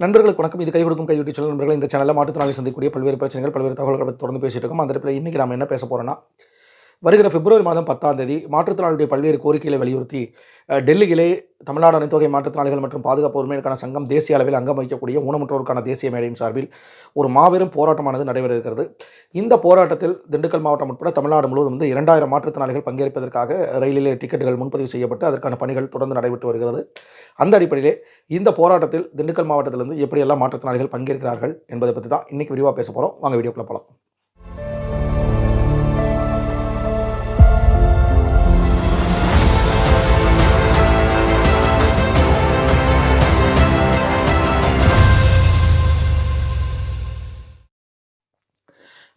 நண்பர்களுக்கு வணக்கம். இது கை கொடுக்கும் கைவிட்டு சொல்ல நண்பர்கள் இந்த சேனலில் மாற்றுத்திறனாளி சந்திக்கக்கூடிய பல்வேறு பிரச்சனைகள் பல்வேறு தகவல்களை தொடர்ந்து பேசிட்டு இருக்கோம். அந்த இடத்துல இன்றைக்கி நம்ம என்ன பேச போகிறோம்னா வருகிற பிப்ரவரி மாதம் பத்தாம் தேதி மாற்றுத்திறனாளியுடைய பல்வேறு கோரிக்கைகளை வலியுறுத்தி டெல்லியிலே தமிழ்நாடு அனைத்தொகை மாற்றுத்திறனாளிகள் மற்றும் பாதுகாப்பு உரிமைகளுக்கான சங்கம் தேசிய அளவில் அங்கம் வகிக்கக்கூடிய ஊனமுற்றோருக்கான தேசிய மேடையின் சார்பில் ஒரு மாபெரும் போராட்டமானது நடைபெற இருக்கிறது இந்த போராட்டத்தில் திண்டுக்கல் மாவட்டம் உட்பட தமிழ்நாடு முழுவதும் வந்து இரண்டாயிரம் மாற்றுத்திறனாளிகள் பங்கேற்பதற்காக ரயிலிலே டிக்கெட்டுகள் முன்பதிவு செய்யப்பட்டு அதற்கான பணிகள் தொடர்ந்து நடைபெற்று வருகிறது. அந்த அடிப்படையிலே இந்த போராட்டத்தில் திண்டுக்கல் மாவட்டத்திலிருந்து எப்படியெல்லாம் மாற்றுத்திறனாளிகள் பங்கேற்கிறார்கள் என்பதை பற்றி தான் இன்றைக்கி விரிவாக பேச போகிறோம் வாங்க வீடியோக்குள்ளே போகலாம்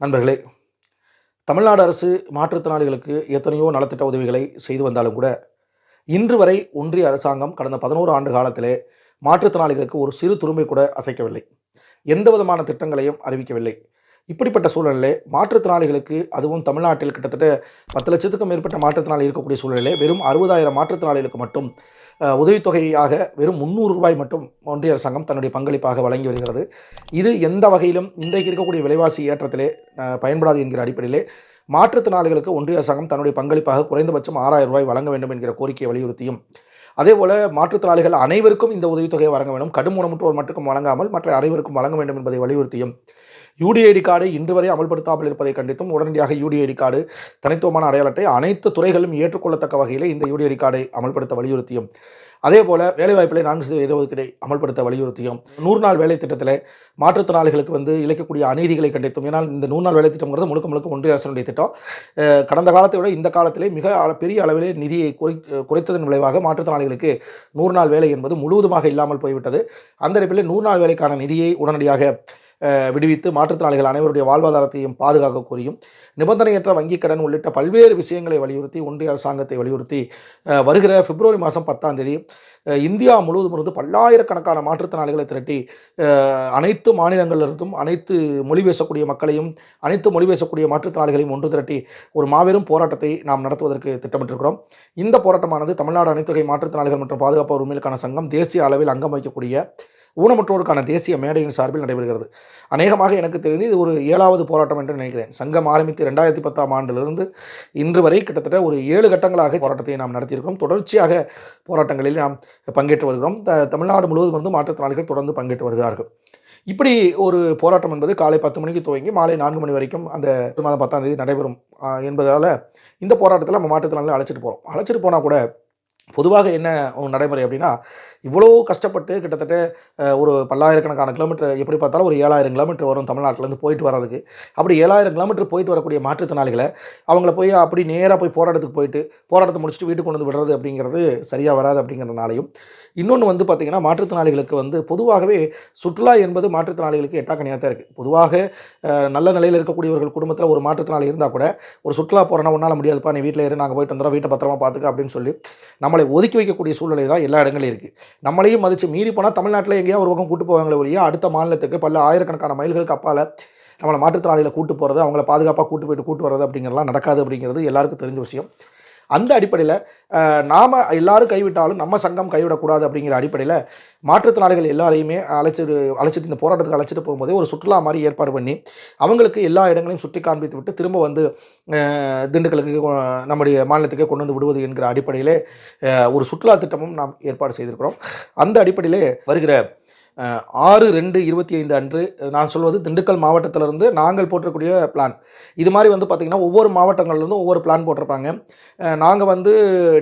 நண்பர்களே தமிழ்நாடு அரசு மாற்றுத்திறனாளிகளுக்கு எத்தனையோ நலத்திட்ட உதவிகளை செய்து வந்தாலும் கூட இன்று வரை ஒன்றிய அரசாங்கம் கடந்த பதினோரு ஆண்டு காலத்திலே மாற்றுத்திறனாளிகளுக்கு ஒரு சிறு துரும்பை கூட அசைக்கவில்லை. எந்த விதமான திட்டங்களையும் அறிவிக்கவில்லை. இப்படிப்பட்ட சூழலிலே மாற்றுத்திறனாளிகளுக்கு அதுவும் தமிழ்நாட்டில் கிட்டத்தட்ட பத்து லட்சத்துக்கும் மேற்பட்ட மாற்றுத்திறனாளி இருக்கக்கூடிய சூழலிலே வெறும் அறுபதாயிரம் மாற்றுத்திறனாளிகளுக்கு மட்டும் உதவித்தொகையாக வெறும் முந்நூறு ரூபாய் மட்டும் ஒன்றிய அரசாங்கம் தன்னுடைய பங்களிப்பாக வழங்கி வருகிறது. இது எந்த வகையிலும் இன்றைக்கு இருக்கக்கூடிய விலைவாசி ஏற்றத்திலே பயன்படாது என்கிற அடிப்படையிலே மாற்றுத்திறனாளிகளுக்கு ஒன்றிய அரசாங்கம் தன்னுடைய பங்களிப்பாக குறைந்தபட்சம் ஆறாயிரம் ரூபாய் வழங்க வேண்டும் என்கிற கோரிக்கையை வலியுறுத்தியும். அதேபோல மாற்றுத்திறனாளிகள் அனைவருக்கும் இந்த உதவித்தொகையை வழங்க வேண்டும். கடும் ஊனமுற்றோர் மட்டும் வழங்காமல் மற்ற அனைவருக்கும் வழங்க வேண்டும் என்பதை வலியுறுத்தியும். யூடிஐடி கார்டு இன்று வரை அமல்படுத்தாமல் இருப்பதை கண்டித்தும் உடனடியாக யூடிஐடி கார்டு தனித்துவமான அடையாள அட்டை அனைத்து துறைகளும் ஏற்றுக்கொள்ளத்தக்க வகையில் இந்த யூடிஐடி கார்டை அமல்படுத்த வலியுறுத்தியும். அதே போல வேலைவாய்ப்பிலே நான்கு சதவீத இடஒதுக்கீடை அமல்படுத்த வலியுறுத்தியும். நூறு நாள் வேலை திட்டத்தில் மாற்றுத்திறனாளிகளுக்கு வந்து இழைக்கக்கூடிய அநீதிகளை கண்டித்தும் ஏன்னால் இந்த நூறு நாள் வேலை திட்டம்ங்கிறது முழுக்க முழுக்க ஒன்றிய அரசனுடைய திட்டம். கடந்த காலத்தை விட இந்த காலத்திலே மிக அள- பெரிய அளவிலே நிதியை குறை குறைத்ததன் விளைவாக மாற்றுத்திறனாளிகளுக்கு நூறு நாள் வேலை என்பது முழுவதுமாக இல்லாமல் போய்விட்டது. அந்த அடிப்படையில் நூறு நாள் வேலைக்கான நிதியை உடனடியாக விடுவித்து மாற்றுத்திறனாளிகள் அனைவருடைய வாழ்வாதாரத்தையும் பாதுகாக்க கோரியும். நிபந்தனையற்ற வங்கிக் கடன் உள்ளிட்ட பல்வேறு விஷயங்களை வலியுறுத்தி ஒன்றிய அரசாங்கத்தை வலியுறுத்தி வருகிற பிப்ரவரி மாதம் பத்தாம் தேதி இந்தியா முழுவதும் இருந்து பல்லாயிரக்கணக்கான மாற்றுத்திறனாளிகளை திரட்டி அனைத்து மாநிலங்களிலிருந்தும் அனைத்து மொழி பேசக்கூடிய மக்களையும் அனைத்து மொழி பேசக்கூடிய மாற்றுத்திறனாளிகளையும் ஒன்று திரட்டி ஒரு மாபெரும் போராட்டத்தை நாம் நடத்துவதற்கு திட்டமிட்டிருக்கிறோம். இந்த போராட்டமானது தமிழ்நாடு அனைத்துகை மாற்றுத்திறனாளிகள் மற்றும் பாதுகாப்பு உரிமைகளுக்கான சங்கம் தேசிய அளவில் அங்கம் வகிக்கக்கூடிய ஊனமுற்றோருக்கான தேசிய மேடையின் சார்பில் நடைபெறுகிறது. அநேகமாக எனக்கு தெரிந்து இது ஒரு ஏழாவது போராட்டம் என்று நினைக்கிறேன். சங்கம் ஆரம்பித்து ரெண்டாயிரத்தி பத்தாம் ஆண்டிலிருந்து இன்று வரை கிட்டத்தட்ட ஒரு ஏழு கட்டங்களாக போராட்டத்தை நாம் நடத்தியிருக்கிறோம். தொடர்ச்சியாக போராட்டங்களில் நாம் பங்கேற்று வருகிறோம். த- தமிழ்நாடு முழுவதும் வந்து மாற்றுத்திறனாளிகள் தொடர்ந்து பங்கேற்று வருகிறார்கள். இப்படி ஒரு போராட்டம் என்பது காலை பத்து மணிக்கு துவங்கி மாலை நான்கு மணி வரைக்கும் அந்த மாதம் பத்தாம் தேதி நடைபெறும். என்பதால் இந்த போராட்டத்தில் நம்ம மாற்றுத்திறனாளிகளை அழைச்சிட்டு போகிறோம் அழைச்சிட்டு போனால் கூட பொதுவாக என்ன ஒரு நடைமுறை அப்படின்னா இவ்வளோ கஷ்டப்பட்டு கிட்டத்தட்ட ஒரு பல்லாயிரக்கணக்கான கிலோமீட்டர் எப்படி பார்த்தாலும் ஒரு ஏழாயிரம் கிலோமீட்டர் வரும் தமிழ்நாட்டிலேருந்து போயிட்டு வர்றதுக்கு. அப்படி ஏழாயிரம் கிலோமீட்டர் போயிட்டு வரக்கூடிய மாற்றுத்திறனாளிகளை அவங்கள போய் அப்படி நேராக போய் போராட்டத்துக்கு போயிட்டு போராட்டத்தை முடிச்சுட்டு வீட்டுக்கு கொண்டு வந்து விடுறது அப்படிங்கிறது சரியாக வராது அப்படிங்கிறதுனாலையும். இன்னொன்று வந்து பார்த்திங்கன்னா மாற்றுத்திறனாளிகளுக்கு வந்து பொதுவாகவே சுற்றுலா என்பது மாற்றுத்திறனாளிகளுக்கு எட்டாக்கணியாக தான் இருக்குது பொதுவாக நல்ல நிலையில் இருக்கக்கூடியவர்கள் குடும்பத்தில் ஒரு மாற்றுத்திறனாளி இருந்தால் கூட ஒரு சுற்றுலா போகிறனா ஒன்றால் முடியாதுப்பா நீ வீட்டில் இரு நாங்கள் போயிட்டு வந்துடுறோம் வீட்டை பத்திரமா பார்த்துக்க அப்படின்னு சொல்லி நம்மளை ஒதுக்கி வைக்கக்கூடிய சூழ்நிலை தான் எல்லா இடங்களிலும் இருக்குது நம்மளையும் மதித்து மீறி போனால் தமிழ்நாட்டில் எங்கேயா ஒரு பக்கம் கூட்டு போவாங்களே ஒழிய அடுத்த மாநிலத்துக்கு பல ஆயிரக்கணக்கான மைல்களுக்கு அப்பால் நம்மளை மாற்றுத்திறனாளிகளை கூட்டு போகிறது அவங்கள பாதுகாப்பாக கூட்டு போயிட்டு கூட்டு வர்றது அப்படிங்கிறலாம் நடக்காது அப்படிங்கிறது எல்லாருக்கும் தெரிஞ்ச விஷயம். அந்த அடிப்படையில் நாம் எல்லாரும் கைவிட்டாலும் நம்ம சங்கம் கைவிடக்கூடாது அப்படிங்கிற அடிப்படையில் மாற்றுத்திறனாளிகள் எல்லாரையுமே அழைச்சிட்டு அழைச்சிட்டு இந்த போராட்டத்துக்கு அழைச்சிட்டு போகும்போதே ஒரு சுற்றுலா மாதிரி ஏற்பாடு பண்ணி அவங்களுக்கு எல்லா இடங்களையும் சுற்றி காண்பித்து விட்டு திரும்ப வந்து திண்டுக்கலுக்கு நம்முடைய மாநிலத்துக்கே கொண்டு வந்து விடுவது என்கிற அடிப்படையிலே ஒரு சுற்றுலா திட்டமும் நாம் ஏற்பாடு செய்திருக்கிறோம். அந்த அடிப்படையிலே வருகிற ஆறு ரெண்டு இருபத்தி ஐந்து அன்று நான் சொல்வது திண்டுக்கல் மாவட்டத்திலிருந்து நாங்கள் போட்டிருக்கூடிய பிளான் இது மாதிரி வந்து பார்த்திங்கன்னா ஒவ்வொரு மாவட்டங்கள்லேருந்து ஒவ்வொரு பிளான் போட்டிருப்பாங்க. நாங்கள் வந்து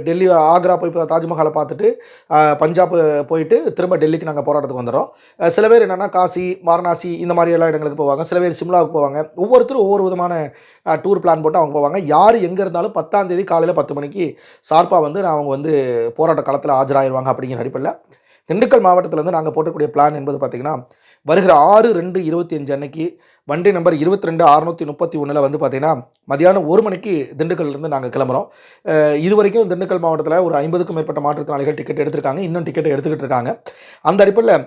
டெல்லி ஆக்ரா போய் தாஜ்மஹாலை பார்த்துட்டு பஞ்சாப் போயிட்டு திரும்ப டெல்லிக்கு நாங்கள் போராட்டத்துக்கு வந்துடுறோம் சில பேர் என்னென்னா காசி வாரணாசி இந்த மாதிரி எல்லா இடங்களுக்கு போவாங்க. சில பேர் சிம்லாவுக்கு போவாங்க. ஒவ்வொருத்தரும் ஒவ்வொரு விதமான டூர் பிளான் போட்டு அவங்க போவாங்க. யார் எங்கே இருந்தாலும் பத்தாம் தேதி காலையில் பத்து மணிக்கு சார்பாக வந்து நான் அவங்க வந்து போராட்ட காலத்தில் ஆஜராயிருவாங்க அப்படிங்கிற அடிப்படையில் திண்டுக்கல் மாவட்டத்திலேருந்து நாங்கள் போட்டக்கூடிய பிளான் என்பது பார்த்திங்கன்னா வருகிற ஆறு ரெண்டு இருபத்தி அஞ்சு அன்னைக்கு வண்டி நம்பர் இருபத்தி ரெண்டு அறுநூற்றி முப்பத்தி ஒன்றில் வந்து பார்த்திங்கன்னா மதியானம் ஒரு மணிக்கு திண்டுக்கல்லேருந்து நாங்கள் கிளம்புறோம். இது வரைக்கும் திண்டுக்கல் மாவட்டத்தில் ஒரு ஐம்பதுக்கும் மேற்பட்ட மாற்றுத்திறனாளிகள் டிக்கெட் எடுத்திருக்காங்க. இன்னும் டிக்கெட் எடுத்துக்கிட்டு இருக்காங்க. அந்த அடிப்படையில்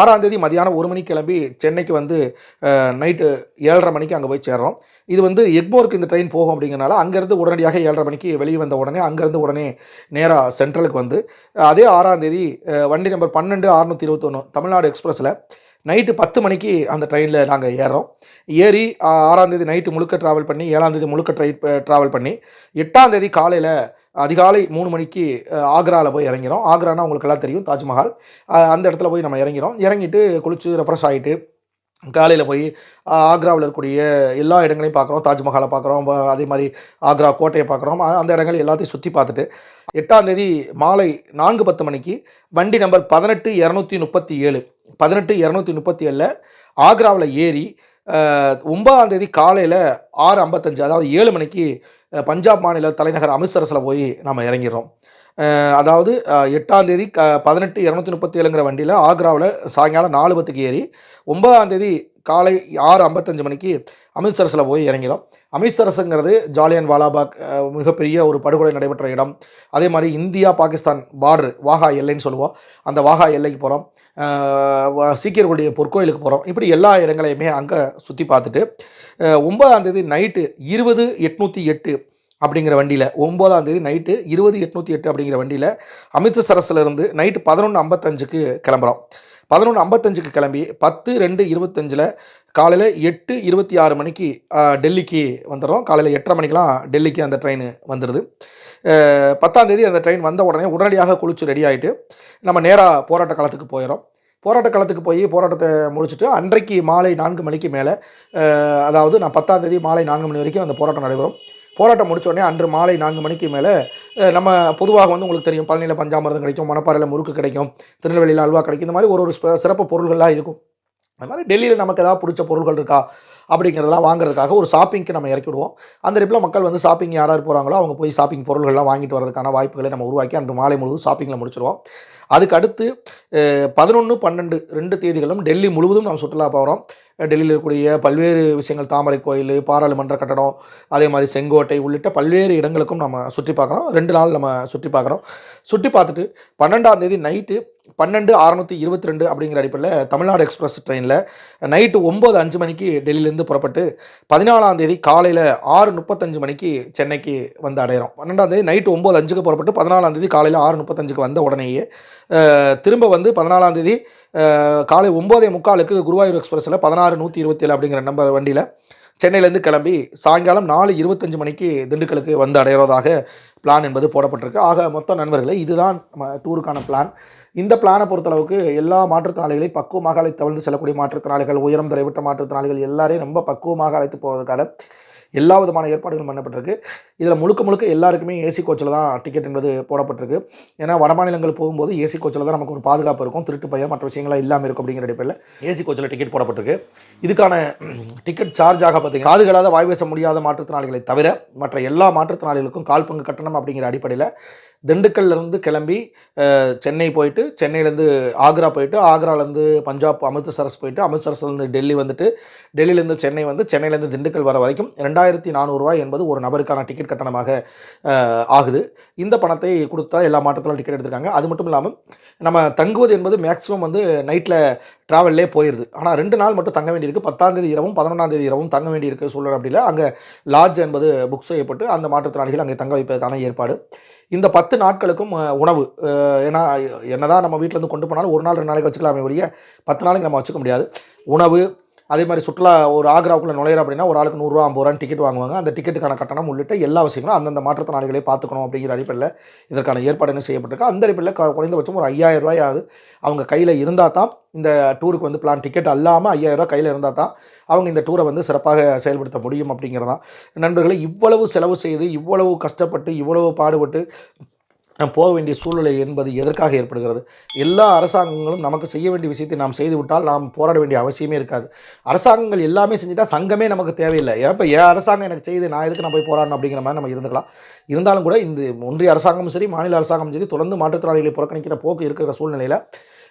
ஆறாம் தேதி மதியானம் ஒரு மணிக்கு கிளம்பி சென்னைக்கு வந்து நைட்டு ஏழரை மணிக்கு அங்கே போய் சேர்றோம். இது வந்து எக்மோருக்கு இந்த ட்ரெயின் போகும் அப்படிங்கிறனால அங்கேருந்து உடனடியாக ஏழரை மணிக்கு வெளியே வந்த உடனே அங்கேருந்து உடனே நேராக சென்ட்ரலுக்கு வந்து அதே ஆறாம் தேதி வண்டி நம்பர் பன்னெண்டு அறுநூற்றி இருபத்தொன்று தமிழ்நாடு எக்ஸ்பிரஸில் நைட்டு பத்து மணிக்கு அந்த ட்ரெயினில் நாங்கள் ஏறோம் ஏறி ஆறாந்தேதி நைட்டு முழுக்க ட்ராவல் பண்ணி ஏழாந்தேதி முழுக்க ட்ரை ட்ராவல் பண்ணி எட்டாந்தேதி காலையில் அதிகாலை மூணு மணிக்கு ஆக்ராவில் போய் இறங்கிறோம். ஆக்ரானா உங்களுக்கு எல்லாம் தெரியும் தாஜ்மஹால். அந்த இடத்துல போய் நம்ம இறங்கிறோம். இறங்கிட்டு குளிச்சு ரெஃப்ரெஷ் ஆகிட்டு காலையில் போய் ஆக்ராவில் இருக்கக்கூடிய எல்லா இடங்களையும் பார்க்குறோம் தாஜ்மஹாலை பார்க்குறோம் அதே மாதிரி ஆக்ரா கோட்டையை பார்க்குறோம் அந்த இடங்கள் எல்லாத்தையும் சுற்றி பார்த்துட்டு எட்டாம் தேதி மாலை நான்கு பத்து மணிக்கு வண்டி நம்பர் பதினெட்டு இரநூத்தி முப்பத்தி ஏழு பதினெட்டு இரநூத்தி முப்பத்தி ஏழில் ஆக்ராவில் ஏறி ஒன்பதாந்தேதி ஒன்பதாம் தேதி காலையில் ஆறு ஐம்பத்தஞ்சு அதாவது ஏழு மணிக்கு பஞ்சாப் மாநில தலைநகர் அமிர்தசரஸில் போய் நம்ம இறங்கிடுறோம். அதாவது எட்டாந்தேதி எட்டாம் தேதி க பதினெட்டு இரநூத்தி முப்பத்தி ஏழுங்கிற வண்டியில் ஆக்ராவில் சாயங்காலம் நாலு பத்துக்கு ஏறி ஒன்பதாம் தேதி காலை ஆறு ஐம்பத்தஞ்சு மணிக்கு அமிர்தசரஸில் போய் இறங்கிறோம் அமிர்தசரஸுங்கிறது ஜாலியன் வாலாபாக் மிகப்பெரிய ஒரு படுகொலை நடைபெற்ற இடம். அதே மாதிரி இந்தியா பாகிஸ்தான் பார்டர் வாகா எல்லைன்னு சொல்லுவோம். அந்த வாகா எல்லைக்கு போகிறோம் சீக்கியர்களுடைய பொற்கோயிலுக்கு போகிறோம் இப்படி எல்லா இடங்களையுமே அங்கே சுற்றி பார்த்துட்டு அஹ் ஒன்பதாம் தேதி நைட்டு இருபது எட்நூற்றி எட்டு அப்படிங்கிற வண்டியில் ஒம்போதாம் தேதி நைட்டு இருபது எட்நூற்றி எட்டு அப்படிங்கிற வண்டியில் அமிர்தசரஸ்லேருந்து நைட்டு பதினொன்று ஐம்பத்தஞ்சுக்கு கிளம்புறோம். பதினொன்று ஐம்பத்தஞ்சுக்கு கிளம்பி பத்து ரெண்டு இருபத்தஞ்சில் காலையில் எட்டு இருபத்தி ஆறு மணிக்கு டெல்லிக்கு வந்துடுறோம். காலையில் எட்டரை மணிக்கெலாம் டெல்லிக்கு அந்த ட்ரெயின் வந்துடுது. பத்தாந்தேதி அந்த ட்ரெயின் வந்த உடனே உடனடியாக குளிச்சு ரெடி ஆகிட்டு நம்ம நேராக போராட்ட காலத்துக்கு போயிடும் போராட்ட காலத்துக்கு போய் போராட்டத்தை முடிச்சுட்டு அன்றைக்கு மாலை நான்கு மணிக்கு மேலே அதாவது நான் பத்தாம் தேதி மாலை நான்கு மணி வரைக்கும் அந்த போராட்டம் நடைபெறும். போராட்டம் முடித்தோடனே அன்று மாலை நான்கு மணிக்கு மேலே நம்ம பொதுவாக வந்து உங்களுக்கு தெரியும் பழனியில் பஞ்சாமிரதம் கிடைக்கும் மணப்பாறையில் முறுக்கு கிடைக்கும் திருநெல்வேலியில் அல்வா கிடைக்கும். இந்த மாதிரி ஒரு ஒரு சிறப்பு பொருள்கள்லாம் இருக்கும். அது மாதிரி டெல்லியில் நமக்கு ஏதாவது பிடிச்ச பொருள்கள் இருக்கா? அப்படிங்கிறதெல்லாம் வாங்குறதுக்காக ஒரு ஷாப்பிங்க்கு நம்ம இறக்கி விடுவோம் அந்த இடத்துல மக்கள் வந்து ஷாப்பிங் யார் யார் போகிறாங்களோ அவங்க போய் ஷாப்பிங் பொருள்கள்லாம் வாங்கிட்டு வரதுக்கான வாய்ப்புகளை நம்ம உருவாக்கி அன்று மாலை முழுவதும் ஷாப்பிங்கில் முடிச்சிருவோம். அதுக்கு அடுத்து பதினொன்று பன்னெண்டு ரெண்டு தேதிகளும் டெல்லி முழுவதும் நம்ம சுற்றுலா போகிறோம் டெல்லியில் இருக்கக்கூடிய பல்வேறு விஷயங்கள் தாமரை கோயில் பாராளுமன்ற கட்டடம் அதே மாதிரி செங்கோட்டை உள்ளிட்ட பல்வேறு இடங்களுக்கும் நம்ம சுற்றி பார்க்குறோம். ரெண்டு நாள் நம்ம சுற்றி பார்க்குறோம். சுற்றி பார்த்துட்டு பன்னெண்டாம் தேதி நைட்டு பன்னெண்டு அறநூற்றி இருபத்தி ரெண்டு அப்படிங்கிற அடிப்படையில் தமிழ்நாடு எக்ஸ்பிரஸ் ட்ரெயினில் நைட்டு ஒம்பது அஞ்சு மணிக்கு டெல்லியிலேருந்து புறப்பட்டு பதினாலாம் தேதி காலையில் ஆறு முப்பத்தஞ்சு மணிக்கு சென்னைக்கு வந்து அடையிறோம். பன்னெண்டாம் தேதி நைட்டு ஒம்பது அஞ்சுக்கு புறப்பட்டு பதினாலாம் தேதி காலையில் ஆறு முப்பத்தஞ்சுக்கு வந்த உடனேயே திரும்ப வந்து பதினாலாம் தேதி காலை ஒம்போதே முக்காலுக்கு குருவாயூர் எக்ஸ்பிரஸில் பதினாறு நூற்றி இருபத்தேழு அப்படிங்கிற நம்பர் வண்டியில் சென்னையிலேருந்து கிளம்பி சாயங்காலம் நாலு இருபத்தஞ்சு மணிக்கு திண்டுக்கலுக்கு வந்து அடையிறதாக பிளான் என்பது போடப்பட்டிருக்கு. ஆக மொத்த நண்பர்களே இதுதான் நம்ம டூருக்கான பிளான் இந்த பிளானை பொறுத்தளவுக்கு எல்லா மாற்றுத்திறனாளிகளையும் பக்குவமாக அழைத்து தவழ்ந்து செல்லக்கூடிய மாற்றுத்திறனாளிகள் உயரம் தலைவிட்ட மாற்றுத்திறனாளிகள் எல்லாரையும் ரொம்ப பக்குவமாக அழைத்து போவதற்காக எல்லா விதமான ஏற்பாடுகளும் பண்ணப்பட்டிருக்கு. இதில் முழுக்க முழுக்க எல்லாருக்குமே ஏசி கோச்சில் தான் டிக்கெட் என்பது போடப்பட்டிருக்கு. ஏன்னா வடமாநிலங்கள் போகும்போது ஏசி கோச்சில் தான் நமக்கு ஒரு பாதுகாப்பு இருக்கும். திருட்டு பயம் மற்ற விஷயங்கள்லாம் இல்லாமல் இருக்கும் அப்படிங்கிற அடிப்படையில் ஏசி கோச்சில் டிக்கெட் போடப்பட்டிருக்கு. இதுக்கான டிக்கெட் சார்ஜாக பார்த்தீங்கன்னா காதுகளாத வாய் பேச முடியாத மாற்றுத்திறனாளிகளை தவிர மற்ற எல்லா மாற்றுத்திறனாளிகளுக்கும் கால் பங்கு கட்டணம் அப்படிங்கிற அடிப்படையில் திண்டுக்கல்லேருந்து கிளம்பி சென்னை போயிட்டு சென்னையிலேருந்து ஆக்ரா போயிட்டு ஆக்ராலேருந்து பஞ்சாப் அமிர்தசரஸ் போயிட்டு அமிர்தசரஸ்லேருந்து டெல்லி வந்துட்டு டெல்லியிலேருந்து சென்னை வந்து சென்னையிலேருந்து திண்டுக்கல் வர வரைக்கும் ரெண்டாயிரத்தி நானூறுரூவா என்பது ஒரு நபருக்கான டிக்கெட் கட்டணமாக ஆகுது. இந்த பணத்தை கொடுத்தா எல்லா மாற்றத்திலும் டிக்கெட் எடுத்திருக்காங்க. அது மட்டும் இல்லாமல் நம்ம தங்குவது என்பது மேக்ஸிமம் வந்து நைட்டில் ட்ராவல்லே போயிடுது ஆனால் ரெண்டு நாள் மட்டும் தங்க வேண்டியிருக்கு. பத்தாந்தேதி இரவும் பதினொன்றாந்தேதி இரவும் தங்க வேண்டியிருக்கு சூழல் அப்படி இல்லை. அங்கே லாட்ஜ் என்பது புக் செய்யப்பட்டு அந்த மாற்றுத்திறனாளிகள் அங்கே தங்க வைப்பதற்கான ஏற்பாடு. இந்த பத்து நாட்களுக்கும் உணவு. ஏன்னா என்னதான் நம்ம வீட்டிலேருந்து கொண்டு போனாலும் ஒரு நாள் ரெண்டு நாளைக்கு வச்சுக்கலாமே ஒழிய பத்து நாளைக்கு நம்ம வச்சுக்க முடியாது. உணவு அதே மாதிரி சுற்றுலா ஒரு ஆக்ராவுக்குள்ளே நுழையிற அப்படின்னா ஒரு ஆளுக்கு நூறுரூவா ஐம்பது ரூபான்னு டிக்கெட் வாங்குவாங்க. அந்த டிக்கெட்டுக்கான கட்டணம் உள்ளிட்ட எல்லா விஷயங்களும் அந்தந்த மாற்றுத்திறனாளிகளை பார்த்துக்கணும் அப்படிங்கிற அடிப்படையில் இதற்கான ஏற்பாடு என்ன செய்யப்பட்டிருக்கு. அந்த அடிப்படையில் க- குறைந்தபட்சம் ஒரு ஐயாயிரம் ரூபாயாவது அவங்க கையில் இருந்தால் தான் இந்த டூருக்கு வந்து பிளான் டிக்கெட் அல்லாமல் ஐயாயிரம் ரூபாய் கையில் இருந்தால் தான் அவங்க இந்த டூரை வந்து சிறப்பாக செயல்படுத்த முடியும் அப்படிங்கிறதான். நண்பர்களை இவ்வளவு செலவு செய்து இவ்வளவு கஷ்டப்பட்டு இவ்வளவு பாடுபட்டு போக வேண்டிய சூழ்நிலை என்பது எதற்காக ஏற்படுகிறது? எல்லா அரசாங்கங்களும் நமக்கு செய்ய வேண்டிய விஷயத்தை நாம் செய்துவிட்டால் நாம் போராட வேண்டிய அவசியமே இருக்காது. அரசாங்கங்கள் எல்லாமே செஞ்சுட்டா சங்கமே நமக்கு தேவையில்லை. ஏன் இப்போ என் அரசாங்கம் எனக்கு செய்து நான் எதுக்கு நான் போய் போராடணும் அப்படிங்கிற மாதிரி நம்ம இருந்துக்கலாம். இருந்தாலும் கூட இந்த ஒன்றிய அரசாங்கமும் சரி மாநில அரசாங்கமும் சரி தொடர்ந்து மாற்றுத்திறனாளிகளை புறக்கணிக்கிற போக்கு இருக்கிற சூழ்நிலையில்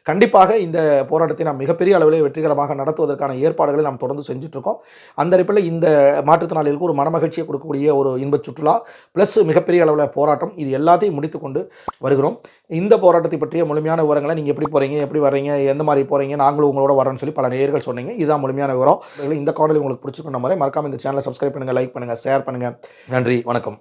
கண்டிப்பாக இந்த போராட்டத்தை நாம் மிகப்பெரிய அளவில் வெற்றிகரமாக நடத்துவதற்கான ஏற்பாடுகளை நாம் தொடர்ந்து செஞ்சுட்ருக்கோம். அந்த அடிப்படையில் இந்த மாற்றுத்திறனாளிகளுக்கு ஒரு மனமகிழ்ச்சியை கொடுக்கக்கூடிய ஒரு இன்பச் சுற்றுலா ப்ளஸ் மிகப்பெரிய அளவில் போராட்டம் இது எல்லாத்தையும் முடித்துக்கொண்டு வருகிறோம். இந்த போராட்டத்தை பற்றிய முழுமையான விவரங்களை நீங்கள் எப்படி போகிறீங்க எப்படி வரீங்க எந்த மாதிரி போகிறீங்க நாங்களும் உங்களோட வரோம்னு சொல்லி பல நேயர்கள் சொன்னீங்க. இதுதான் முழுமையான விவரம். இந்த காணொலி உங்களுக்கு பிடிச்சிருக்கிற மாதிரி மறக்காம இந்த சேனலை சப்ஸ்கிரைப் பண்ணுங்கள் லைக் பண்ணுங்கள் ஷேர் பண்ணுங்கள் நன்றி வணக்கம்.